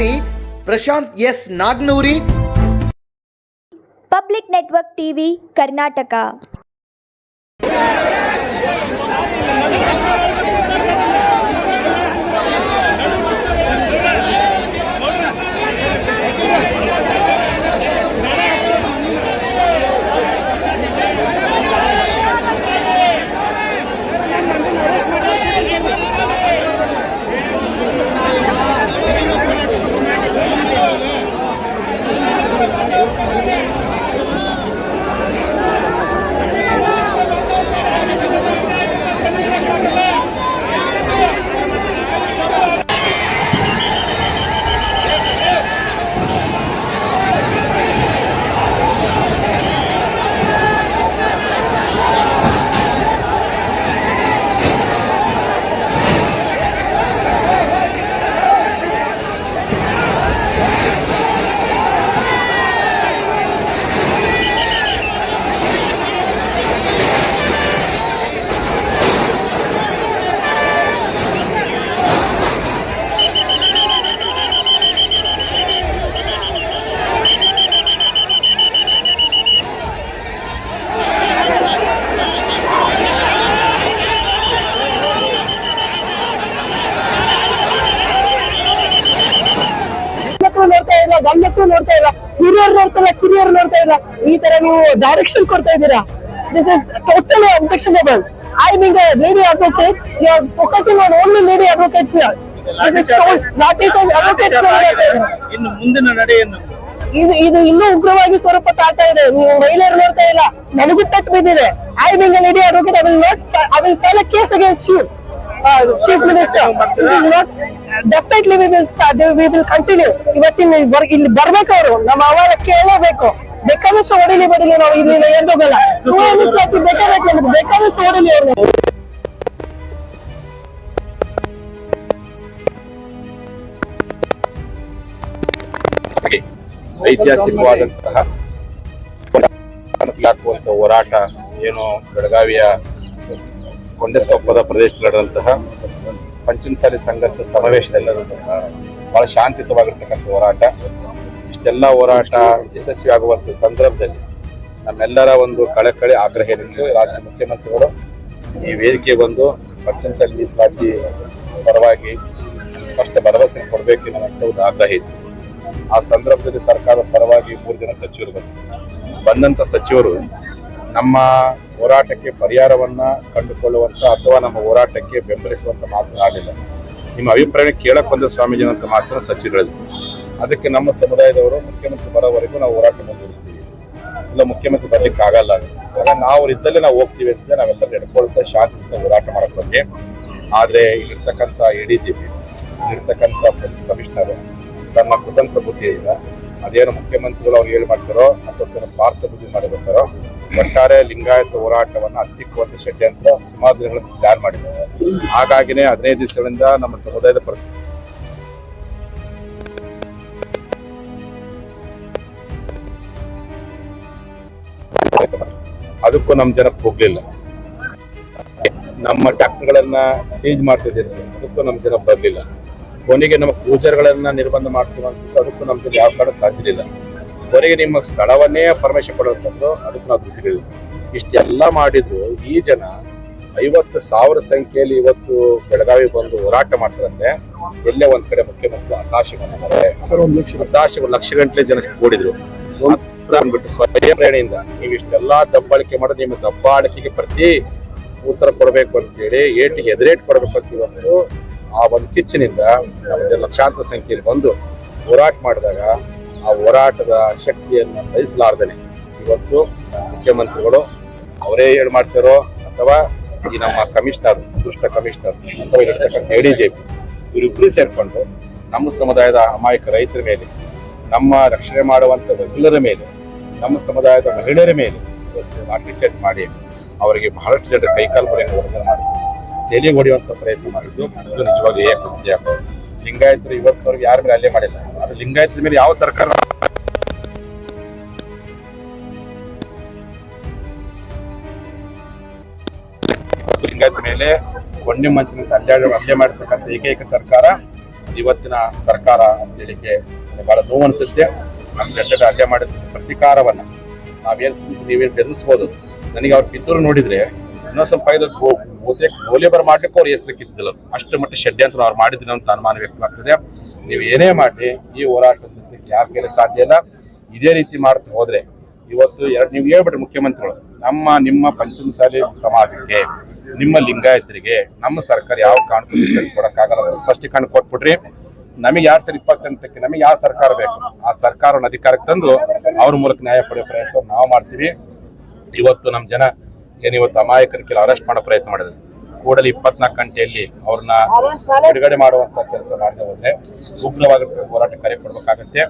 ನಿರ್ಮಾಣದಲ್ಲಿ Prashanth S Nagnoori public network TV Karnataka ನೋಡ್ತಾ ಇಲ್ಲ ಗಂಡ್ ಮಕ್ಕಳು ನೋಡ್ತಾ ಇಲ್ಲ. ಹಿರಿಯರು ನೋಡ್ತಾ ಇಲ್ಲ ಕಿರಿಯರು ನೋಡ್ತಾ ಇಲ್ಲ. ಈ ತರ ನೀವು ಡೈರೆಕ್ಷನ್ ಕೊಡ್ತಾ ಇದ್ದೀರಾ? This is totally objectionable I being a lady advocate you are focusing on only lady advocates here this is not each advocates ಇನ್ನು ಮುಂದಿನ ನಡೆಯನ್ನು. ಇದು ಇದು ಇನ್ನೂ ಉಗ್ರವಾಗಿ ಸ್ವರೂಪ ತಾಳ್ತಾ ಇದೆ. ನೀವು ಮಹಿಳೆಯರು ನೋಡ್ತಾ ಇಲ್ಲ. ನನಗೂ ಪೆಟ್ಟು ಬಿದ್ದಿದೆ. I being a lady advocate I will not I will file a case against you chief minister not definitely we will start we will continue ಇವತ್ತಿನ ಇಲ್ಲಿ ಬರ್ಬೇಕು ಅವರು. ನಮ್ಮ ಅವಾಗ ಕೇಳಲೇಬೇಕು ಬೇಕಾದಷ್ಟು ಹೊಡಿಲಿ ಬಡಿಲಿ ನಾವು ಇಲ್ಲಿ ಎದ್ದೋಗಲ್ಲ ನೀವು ಮೀಸಲಾತಿ ಬೇಕಾಗಬೇಕು ನಮ್ಗೆ? ಬೇಕಾದಷ್ಟು ಹೊಡಿಲಿ ಅವ್ರು. ಐತಿಹಾಸಿಕವಾದಂತಹ ಹೋರಾಟ, ಏನು ಬೆಳಗಾವಿಯ ಕೊಂಡೆಸ್ಕೊಪ್ಪದ ಪ್ರದೇಶದಲ್ಲಿ ನಡೆದಂತಹ ಪಂಚಮಸಾಲಿ ಸಂಘರ್ಷ ಸಮಾವೇಶದಲ್ಲಿ ಬಹಳ ಶಾಂತಿಯುತವಾಗಿರ್ತಕ್ಕಂಥ ಹೋರಾಟ. ಇಷ್ಟೆಲ್ಲ ಹೋರಾಟ ಯಶಸ್ವಿ ಆಗುವಂತ ಸಂದರ್ಭದಲ್ಲಿ ನಮ್ಮೆಲ್ಲರ ಒಂದು ಕಳಕಳಿ ಆಗ್ರಹ ಏನಿತ್ತು ರಾಜ್ಯ ಮುಖ್ಯಮಂತ್ರಿಗಳು ಈ ವೇದಿಕೆ ಬಂದು ಪಂಚಮಸಾಲಿ ಮೀಸಲಾತಿ ಪರವಾಗಿ ಸ್ಪಷ್ಟ ಭರವಸೆ ಕೊಡಬೇಕು ಅನ್ನುವಂಥ ಒಂದು ಆಗ್ರಹ ಇತ್ತು. ಆ ಸಂದರ್ಭದಲ್ಲಿ ಸರ್ಕಾರದ ಪರವಾಗಿ ಮೂರು ಜನ ಸಚಿವರು ಬಂದರು. ಬಂದಂತ ಸಚಿವರು ನಮ್ಮ ಹೋರಾಟಕ್ಕೆ ಪರಿಹಾರವನ್ನ ಕಂಡುಕೊಳ್ಳುವಂತ ಅಥವಾ ನಮ್ಮ ಹೋರಾಟಕ್ಕೆ ಬೆಂಬಲಿಸುವಂತ ಆಗಲಿಲ್ಲ ನಿಮ್ಮ ಅಭಿಪ್ರಾಯ ಕೇಳಕ್ಕೆ ಬಂದ ಸ್ವಾಮೀಜಿ ಅಂತ ಮಾತ್ರ ಸಚಿವರು ಅದಕ್ಕೆ ನಮ್ಮ ಸಮುದಾಯದವರು ಮುಖ್ಯಮಂತ್ರಿ ಬರೋವರೆಗೂ ನಾವು ಹೋರಾಟ ಮುಂದುವರಿಸ್ತೀವಿ ಇಲ್ಲ ಮುಖ್ಯಮಂತ್ರಿ ಬರ್ಲಿಕ್ಕೆ ಆಗಲ್ಲ. ಆಗ ನಾವು ಇದ್ದಲ್ಲೇ ನಾವು ಹೋಗ್ತೀವಿ ಅಂತ ನಾವೆಲ್ಲ ನಡ್ಕೊಳ್ತಾ ಶಾಂತಿಯಿಂದ ಹೋರಾಟ ಮಾಡಕ್ ಬಗ್ಗೆ ಆದ್ರೆ ಇಲ್ಲಿರ್ತಕ್ಕಂಥ ಎ ಡಿ ಜಿ ಪಿ ಇಲ್ಲಿರ್ತಕ್ಕಂಥ ಪೊಲೀಸ್ ಕಮಿಷನರ್ ತನ್ನ ಕುತಂತ್ರ ಬುದ್ಧಿಯಿಂದ ಅದೇನು ಮುಖ್ಯಮಂತ್ರಿಗಳು ಅವ್ರು ಹೇಳಿ ಮಾಡಿಸಾರೋ ಅಥವಾ ಸ್ವಾರ್ಥ ಬುದ್ಧಿ ಮಾಡಿರ್ತಾರೋ ಒಟ್ಟಾರೆ ಲಿಂಗಾಯತ ಹೋರಾಟವನ್ನು ಹತ್ತಿಕ್ಕುವಂತ ಷಡ್ಯಂತ್ರ ಸುಮಾರು ದಿನಗಳನ್ನು ಪ್ಲಾನ್ ಮಾಡಿದ್ದಾರೆ. ಹಾಗಾಗಿನೇ ಹದಿನೈದು ದಿವಸಗಳಿಂದ ನಮ್ಮ ಸಮುದಾಯದ ಪರ ಅದಕ್ಕೂ ನಮ್ಮ ಜನಕ್ಕೆ ಹೋಗ್ಲಿಲ್ಲ. ನಮ್ಮ ಟ್ಯಾಕ್ಟರ್ಗಳನ್ನ ಸೀಜ್ ಮಾಡ್ತಿದ್ದೀರಿ ಸರ್. ಅದಕ್ಕೂ ನಮ್ಮ ಜನ ಬರಲಿಲ್ಲ. ಕೊನೆಗೆ ನಮ್ಮ ಪೂಜಾರಿಗಳನ್ನ ನಿರ್ಬಂಧ ಮಾಡ್ತೀವಂತ ಅದಕ್ಕೂ ನಮ್ಮ ಜೊತೆ ಯಾವ ಕಡೆ ಸಾಧ್ಯಲಿಲ್ಲ ಕೊನೆಗೆ ನಿಮ್ಮ ಸ್ಥಳವನ್ನೇ ಪರ್ಮಿಷನ್ ಕೊಡುವಂಥದ್ದು ಅದಕ್ಕೆ ನಾವು ತಿಳಿದಿಲ್ಲ ಇಷ್ಟೆಲ್ಲ ಮಾಡಿದ್ರು ಈ ಜನ ಐವತ್ತು ಸಾವಿರ ಸಂಖ್ಯೆಯಲ್ಲಿ ಇವತ್ತು ಬೆಳಗಾವಿ ಬಂದು ಹೋರಾಟ ಮಾಡ್ತಾರಂದ್ರೆ ಎಲ್ಲೇ ಒಂದ್ ಕಡೆ ಮುಖ್ಯಮಂತ್ರಿ ಆಕಾಶ ಆಕಾಶ ಒಂದು ಲಕ್ಷ ಗಂಟಲೆ ಜನ ಕೂಡಿದ್ರು ಅಂದ್ಬಿಟ್ಟು ಸ್ವಯಂ ಪ್ರೇರಣೆಯಿಂದ ನೀವು ಇಷ್ಟೆಲ್ಲಾ ದಬ್ಬಾಳಿಕೆ ಮಾಡೋದು ನಿಮ್ಮ ದಬ್ಬಾಳಿಕೆಗೆ ಪ್ರತಿ ಉತ್ತರ ಕೊಡಬೇಕು ಅಂತೇಳಿ ಏಟಿಗೆ ಎದುರೇಟ್ ಕೊಡಬೇಕು ಅಂತ ಇವತ್ತು ಆ ಒಂದು ಕಿಚ್ಚಿನಿಂದ ನಮಗೆ ಲಕ್ಷಾಂತರ ಸಂಖ್ಯೆಯಲ್ಲಿ ಬಂದು ಹೋರಾಟ ಮಾಡಿದಾಗ ಆ ಹೋರಾಟದ ಶಕ್ತಿಯನ್ನ ಸಹಿಸಲಾರ್ದೇನೆ. ಇವತ್ತು ಮುಖ್ಯಮಂತ್ರಿಗಳು ಅವರೇ ಹೇಳಿ ಮಾಡಿಸಿರೋ ಅಥವಾ ಈ ನಮ್ಮ ಕಮಿಷನರ್, ದುಷ್ಟ ಕಮಿಷನರ್ ಅಥವಾ ಇಲ್ಲಿರ್ತಕ್ಕಂಥ ಎ ಡಿ ಜೆ ಪಿ ಇವರಿಬ್ಬರು ಸೇರ್ಕೊಂಡು ನಮ್ಮ ಸಮುದಾಯದ ಅಮಾಯಕ ರೈತರ ಮೇಲೆ, ನಮ್ಮ ರಕ್ಷಣೆ ಮಾಡುವಂತ ವಕೀಲರ ಮೇಲೆ, ನಮ್ಮ ಸಮುದಾಯದ ಮಹಿಳೆಯರ ಮೇಲೆ ಇವತ್ತು ಮಾಡಿ ಅವರಿಗೆ ಬಹಳಷ್ಟು ಜನರ ಕೈಕಾಲು ಬರೆಯನ್ನು ಮಾಡಿದ್ರು ತಲೆ ಹೊಡೆಯುವಂತ ಪ್ರಯತ್ನ ಮಾಡಿದ್ದು ಇದು ನಿಜವಾಗಿ ಏಕೃತ್ಯ ಲಿಂಗಾಯತರು ಇವತ್ತವರೆಗೆ ಯಾರ ಮೇಲೆ ಅಲ್ಲೇ ಮಾಡಿಲ್ಲ. ಅದು ಲಿಂಗಾಯತರ ಮೇಲೆ ಯಾವ ಸರ್ಕಾರ ಲಿಂಗಾಯತ ಮೇಲೆ ಒಂದೇ ಮಂಚಿನ ಹಲ್ಲೆ ಹಲ್ಲೆ ಮಾಡಿರ್ತಕ್ಕಂಥ ಏಕೈಕ ಸರ್ಕಾರ ಇವತ್ತಿನ ಸರ್ಕಾರ ಅಂತ ಹೇಳಿಕೆ ಬಹಳ ನೋವು ಅನಿಸುತ್ತೆ. ನಮ್ಮ ಜೊತೆಗೆ ಹಲ್ಲೆ ಮಾಡಿದ ಪ್ರತಿಕಾರವನ್ನ ನಾವೇನು ನೀವೇನು ಬೆದರಿಸ್ಬೋದು? ನನಗೆ ಅವ್ರು ಪಿತ್ತೂರು ನೋಡಿದ್ರೆ ಇನ್ನೊಂದು ಸ್ವಲ್ಪ ಇದು ಬಹುತೇಕ ಮೌಲ್ಯಬರ ಮಾಡ್ಲಿಕ್ಕೆ ಅವ್ರು ಹೆಸರು ಅಷ್ಟು ಮಟ್ಟ ಷಡ್ಯಂತ್ರ ಅವ್ರು ಮಾಡಿದ್ರು ಅಂತ ಅನುಮಾನ ವ್ಯಕ್ತವಾಗ್ತದೆ. ನೀವು ಏನೇ ಮಾಡಿ ಈ ಹೋರಾಟ ಯಾರ ಕೈಲಿ ಸಾಧ್ಯ ಇಲ್ಲ. ಇದೇ ರೀತಿ ಮಾಡ್ತಾ ಹೋದ್ರೆ ಇವತ್ತು ಎರಡು, ನೀವು ಹೇಳ್ಬಿಟ್ರಿ ಮುಖ್ಯಮಂತ್ರಿಗಳು, ನಮ್ಮ, ನಿಮ್ಮ ಪಂಚಮಸಾಲಿ ಸಮಾಜಕ್ಕೆ, ನಿಮ್ಮ ಲಿಂಗಾಯತರಿಗೆ, ನಮ್ಮ ಸರ್ಕಾರ ಯಾವ ಕಾರಣಕ್ಕೂ ಕೊಡಕ್ಕಾಗಲ್ಲ ಕೊಡೋಕ್ಕಾಗಲ್ಲ ಸ್ಪಷ್ಟೀಕರಣ ಕೊಟ್ಬಿಟ್ರಿ. ನಮಗೆ ಯಾರು ಸರಿ ಇಪ್ಪತ್ತೆಂಟಕ್ಕೆ ನಮಗೆ ಯಾವ ಸರ್ಕಾರ ಬೇಕು? ಆ ಸರ್ಕಾರವನ್ನು ಅಧಿಕಾರಕ್ಕೆ ತಂದು ಅವ್ರ ಮೂಲಕ ನ್ಯಾಯ ಪಡೆಯೋ ಪ್ರಯತ್ನ ನಾವು ಮಾಡ್ತೀವಿ. ಇವತ್ತು ನಮ್ಮ ಜನ ಏನ್ ನೀವು ಅಮಾಯಕರ ಕೆಲ ಅರೆಸ್ಟ್ ಮಾಡೋ ಪ್ರಯತ್ನ ಮಾಡಿದ್ರು. ಕೂಡಲೇ ಇಪ್ಪತ್ನಾಲ್ಕು ಗಂಟೆಯಲ್ಲಿ ಅವ್ರನ್ನ ಬಿಡುಗಡೆ ಮಾಡುವಂತ ಕೆಲಸ ಮಾಡದೆ ಹೋದ್ರೆ ಉಗ್ರವಾಗಿ ಹೋರಾಟ ಕರೆ ಕೊಡಬೇಕಾಗತ್ತೆ.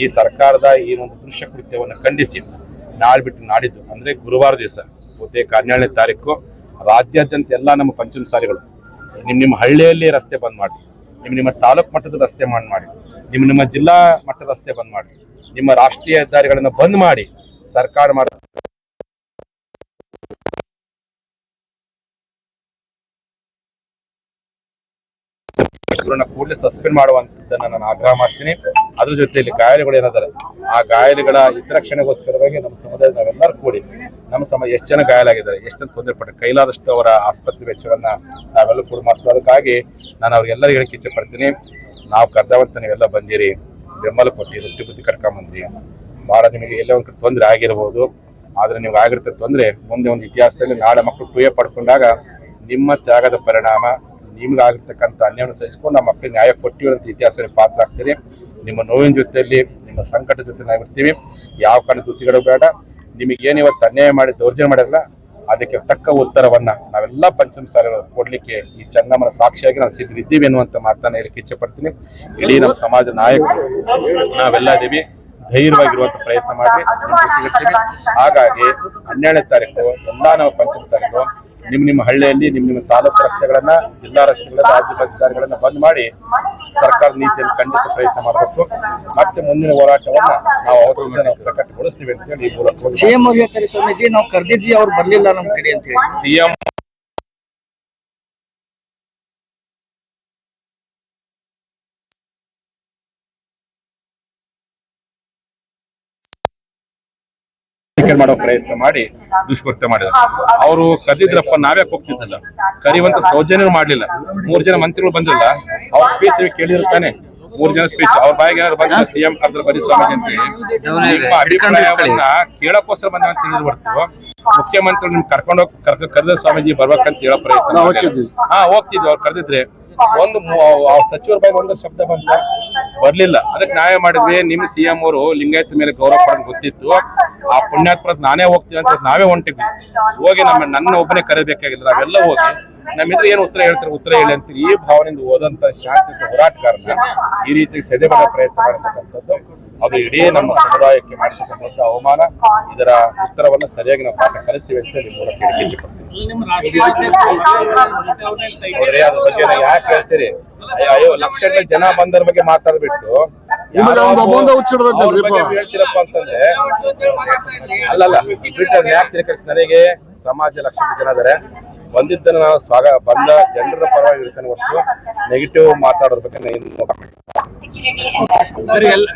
ಈ ಸರ್ಕಾರದ ಈ ಒಂದು ದೃಶ್ಯ ಕೃತ್ಯವನ್ನು ಖಂಡಿಸಿ. ನಾಳೆ ಬಿಟ್ಟು ನಾಡಿದ್ದು ಅಂದ್ರೆ ಗುರುವಾರ ದಿವಸ, ಬಹುತೇಕ ಹನ್ನೆರಡನೇ ತಾರೀಕು, ರಾಜ್ಯಾದ್ಯಂತ ಎಲ್ಲ ನಮ್ಮ ಪಂಚಮಸಾಲಿಗಳು ನಿಮ್ ನಿಮ್ಮ ಹಳ್ಳಿಯಲ್ಲಿ ರಸ್ತೆ ಬಂದ್ ಮಾಡಿ ನಿಮ್ಮ ನಿಮ್ಮ ತಾಲೂಕು ಮಟ್ಟದ ರಸ್ತೆ ಬಂದ್ ಮಾಡಿ ನಿಮ್ಮ ನಿಮ್ಮ ಜಿಲ್ಲಾ ಮಟ್ಟದ ರಸ್ತೆ ಬಂದ್ ಮಾಡಿ, ನಿಮ್ಮ ರಾಷ್ಟ್ರೀಯ ಹೆದ್ದಾರಿಗಳನ್ನ ಬಂದ್ ಮಾಡಿ, ಸರ್ಕಾರ ಮಾಡ ಕೂಡಲೇ ಸಸ್ಪೆಂಡ್ ಮಾಡುವಂತದ್ದನ್ನ ನಾನು ಆಗ್ರಹ ಮಾಡ್ತೀನಿ. ಅದ್ರ ಜೊತೆಯಲ್ಲಿ ಗಾಯಾಳುಗಳು ಏನಾದರೆ, ಆ ಗಾಯಾಳುಗಳ ಹಿತರಕ್ಷಣೆಗೋಸ್ಕರವಾಗಿ ನಮ್ಮ ಸಮುದಾಯ ನಾವೆಲ್ಲರೂ ಕೂಡಿ ನಮ್ಮ ಸಮಯ ಎಷ್ಟು ಜನ ಗಾಯಾಲಾಗಿದ್ದಾರೆ ಎಷ್ಟು ತೊಂದರೆ ಪಟ್ಟ, ಕೈಲಾದಷ್ಟು ಅವರ ಆಸ್ಪತ್ರೆ ವೆಚ್ಚವನ್ನ ನಾವೆಲ್ಲ ಕೂಡ ಮಾಡ್ತೀವಿ. ಅದಕ್ಕಾಗಿ ನಾನು ಅವ್ರಿಗೆಲ್ಲರಿಗೂ ಹೇಳಕ್ಕೆ ಇಚ್ಛೆ ಪಡ್ತೀನಿ. ನಾವು ಕರ್ದವಂತ ನೀವೆಲ್ಲ ಬಂದಿರಿ. ಬೆಂಬಲ ಕೊಟ್ಟು, ರೊಟ್ಟಿ ಬುದ್ಧಿ ಕರ್ಕೊಂಬಂದ್ರಿ ಬಹಳ ನಿಮಗೆ ಎಲ್ಲ ಒಂದು ತೊಂದರೆ ಆಗಿರ್ಬೋದು. ಆದರೆ ನೀವು ಆಗಿರ್ತದೆ ತೊಂದರೆ ಮುಂದೆ ಒಂದು ಇತಿಹಾಸದಲ್ಲಿ ನಾಳೆ ಮಕ್ಕಳು ಟೂಯ ಪಡ್ಕೊಂಡಾಗ ನಿಮ್ಮ ತ್ಯಾಗದ ಪರಿಣಾಮ ನಿಮ್ಗೆ ಅನ್ಯವನ್ನು ಸಹಿಸ್ಕೊಂಡು ನಮ್ಮ ಮಕ್ಕಳಿಗೆ ನ್ಯಾಯ ಕೊಟ್ಟಿರುವಂಥ ಇತಿಹಾಸದಲ್ಲಿ ಪಾತ್ರ ಆಗ್ತೀರಿ ನಿಮ್ಮ ನೋವಿನ ಜೊತೆಯಲ್ಲಿ, ನಿಮ್ಮ ಸಂಕಟ ಜೊತೆ ನಾವಿರ್ತೀವಿ ಯಾವ ಕಾರಣ ತುತಿಗಳು ಬೇಡ. ನಿಮಗೆ ಏನು ಇವತ್ತು ಅನ್ಯಾಯ ಮಾಡಿ, ದೌರ್ಜನ್ಯ ಮಾಡಿರಲ್ಲ ಅದಕ್ಕೆ ತಕ್ಕ ಉತ್ತರವನ್ನು ನಾವೆಲ್ಲ ಪಂಚಮ ಸಾಲಿಗಳು ಕೊಡ್ಲಿಕ್ಕೆ ಈ ಚೆನ್ನಮ್ಮನ ಸಾಕ್ಷಿಯಾಗಿ ನಾವು ಸಿದ್ಧರಿದ್ದೀವಿ ಅನ್ನುವಂತ ಮಾತನ್ನ ಹೇಳಕ್ಕೆ ಇಚ್ಛೆ ಪಡ್ತೀನಿ. ಇಡೀ ನಮ್ಮ ಸಮಾಜ ನಾಯಕರು, ನಾವೆಲ್ಲ ಇದ್ದೀವಿ ಧೈರ್ಯವಾಗಿರುವಂತ ಪ್ರಯತ್ನ ಮಾಡಿ. ಹಾಗಾಗಿ ಹನ್ನೆರಡನೇ ತಾರೀಕು, ಎಲ್ಲ ನಾವು ಪಂಚಮ ಸಾಲಿಗಳು ನಿಮ್ ನಿಮ್ಮ ಹಳ್ಳಿಯಲ್ಲಿ ನಿಮ್ಮ ನಿಮ್ಮ ತಾಲೂಕು ರಸ್ತೆಗಳನ್ನ ಜಿಲ್ಲಾ ರಸ್ತೆಗಳನ್ನ ರಾಜ್ಯ ರಸ್ತೆಗಳನ್ನ ಬಂದ್ ಮಾಡಿ ಸರ್ಕಾರ ನೀತಿಯನ್ನು ಖಂಡಿಸುವ ಪ್ರಯತ್ನ ಮಾಡಬೇಕು. ಮತ್ತೆ ಮುಂದಿನ ಹೋರಾಟವನ್ನ ನಾವು ಅವರ ನಾವು ಪ್ರಕಟಗೊಳಿಸ್ತೀವಿ ಅಂತ ಹೇಳಿ ಈ ಮೂಲಕ ಸಿಎಂ ಸ್ವಾಮೀಜಿ ನಾವು ಕರೆದಿದ್ವಿ ಅವ್ರು ಬರ್ಲಿಲ್ಲ ನಮ್ ಕಡೆ ಅಂತ ಹೇಳಿ ಸಿಎಂ ಮಾಡೋ ಪ್ರಯತ್ನ ಮಾಡಿ ದುಷ್ಕೃತ್ಯ ಮಾಡಿದ್ರು. ಅವರು ಕದಿದ್ರಪ್ಪ ನಾವ್ಯಾಕೆ ಹೋಗ್ತಿದ್ದಲ್ಲ ಕರಿವಂತ ಸೌಜನ್ಯ ಮಾಡ್ಲಿಲ್ಲ. ಮೂರ್ ಜನ ಮಂತ್ರಿಗಳು ಬಂದಿಲ್ಲ ಅವ್ರ ಸ್ಪೀಚ್ ಕೇಳಿರ್ತಾನೆ ಮೂರ್ ಜನ ಸ್ಪೀಚ್ ಅವ್ರ ಬಾಯಿಗೆ ಏನಾದ್ರು ಬಂದ ಸಿಎಂ ಕರ್ದ್ರ ಬರೀ ಸ್ವಾಮೀಜಿ ಅಂತ ಹೇಳಿ. ಅಭಿಪ್ರಾಯವನ್ನ ಕೇಳಕ್ಕೋಸ್ಕರ ಬಂದ ಅಂತ ತಿಳಿದು ಬರ್ತು. ಮುಖ್ಯಮಂತ್ರಿ ನಿಮ್ ಕರ್ಕೊಂಡು ಹೋಗಿ ಕರ್ಕ ಕರೆದ ಸ್ವಾಮೀಜಿ ಬರ್ಬೇಕಂತ ಹೇಳೋ ಪ್ರಯತ್ನ. ಹಾ ಹೋಗ್ತಿದ್ವಿ. ಅವ್ರು ಕರೆದಿದ್ರೆ ಒಂದು ಸಚಿವರ ಬಾಯಿ ಒಂದು ಶಬ್ದ ಬಂತ ಬರ್ಲಿಲ್ಲ. ಅದಕ್ಕೆ ನ್ಯಾಯ ಮಾಡಿದ್ವಿ. ನಿಮ್ ಸಿಎಂ ಅವರು ಲಿಂಗಾಯತ ಮೇಲೆ ಗೌರವ ಪಡೋದು ಗೊತ್ತಿತ್ತು. ಆ ಪುಣ್ಯಾತ್ಮ ನಾನೇ ಹೋಗ್ತೀವಿ ಅಂತ ನಾವೇ ಹೊಂಟಿದ್ವಿ. ಹೋಗಿ ನಮ್ಮ ನನ್ನ ಒಬ್ಬನೇ ಕರೆಬೇಕಾಗಿಲ್ಲ. ನಾವೆಲ್ಲ ಹೋಗಿ ನಮ್ಮಿದ್ರೆ ಏನು ಉತ್ತರ ಹೇಳ್ತಾರೆ? ಉತ್ತರ ಹೇಳಿ ಅಂತ ಈ ಭಾವನೆಯಿಂದ ಹೋದಂತ ಶಾಂತಿಯುತ ಹೋರಾಟಗಾರನ ಈ ರೀತಿ ಸೆದೆಬಡ ಪ್ರಯತ್ನ ಮಾಡತಕ್ಕಂಥದ್ದು ಅದು ಇಡೀ ನಮ್ಮ ಸಮುದಾಯಕ್ಕೆ ಮಾಡತಕ್ಕಂಥ ಅವಮಾನ ಇದರ ಉತ್ತರವನ್ನ ಸರಿಯಾಗಿ ನಾವು ಪಾಠ ಕಲಿಸ್ತೀವಿ ಅಂತ ಹೇಳಿ ಮೂಲಕ ನೋಡ್ರಿ ಅದ್ರ ಬಗ್ಗೆ ನಾವು ಯಾಕೆ ಹೇಳ್ತೀರಿ? ಅಯ್ಯೋ, ಲಕ್ಷಗಳ ಜನ ಬಂದರ ಬಗ್ಗೆ ಮಾತಾಡ್ಬಿಟ್ಟು ಹೇಳ್ತೀರಪ್ಪ ಅಂತಂದ್ರೆ ಅಲ್ಲಲ್ಲ ಟ್ವಿಟರ್ ಯಾಕೆ ತಿಳ್ಕರಿಸಿ ನನಗೆ ಸಮಾಜ ಲಕ್ಷಗಳ ಜನ ಇದಾರೆ. ಬಂದಿದ್ದನ್ನ ನಾವು ಸ್ವಾಗ ಬಂದ ಜನರ ಪರವಾಗಿ ಇರ್ತಾನೆ ಹೊರತು ನೆಗೆಟಿವ್ ಮಾತಾಡೋದ್ರ ಬಗ್ಗೆ ನಾನು ಏನು ಸರಿ ಎಲ್ಲ